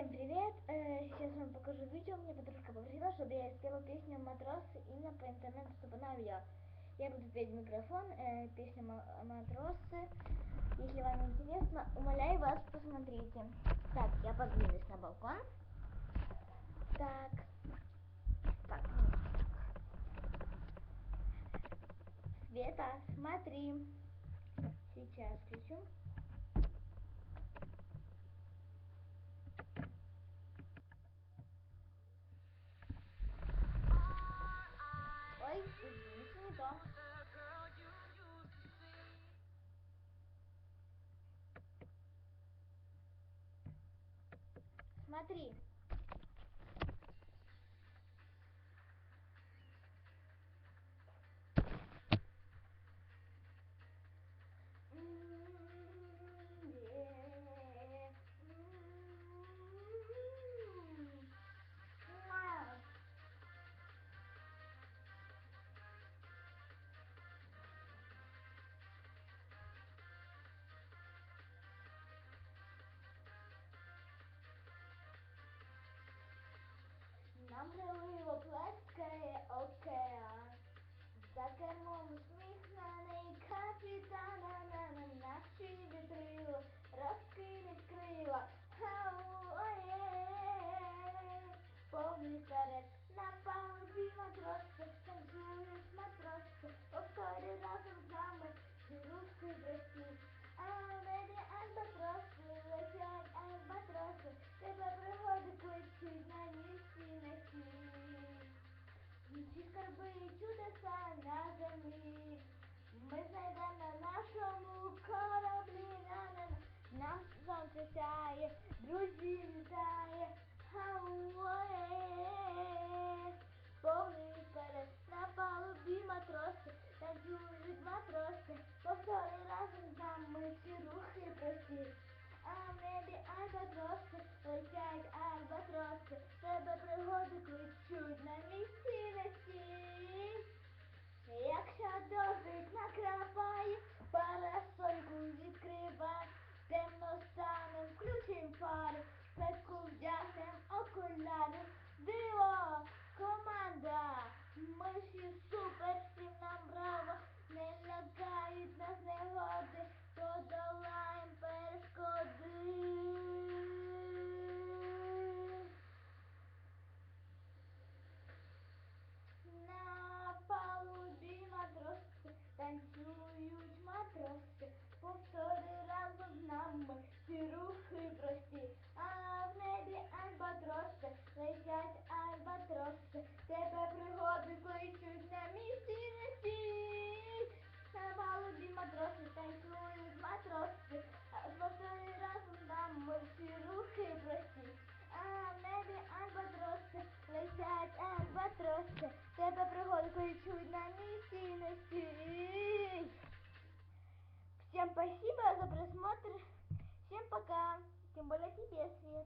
Всем привет! Э, Сейчас вам покажу видео. Мне подружка попросила, чтобы я спела песню «Матрос» именно по интернету, чтобы она увидела. Я буду петь микрофон, э, песню «Ма- «Матросы». Если вам интересно, умоляю вас, посмотрите. Так, я подвинусь на балкон. Так. Так, ну, так. Света, смотри. Сейчас Смотри. повний вперед, на палубі матроси, танцюють матроси, повторюй разом з нами, всі рухи прості. А в небі альбатроси, летять альбатроси, тебе пригоди кличуть на місці на сні. Всі скарби і чудеса на пригоди кличуть на місці на стій. Всем спасибо за просмотр. Всем пока. Тем более тебе, Свет.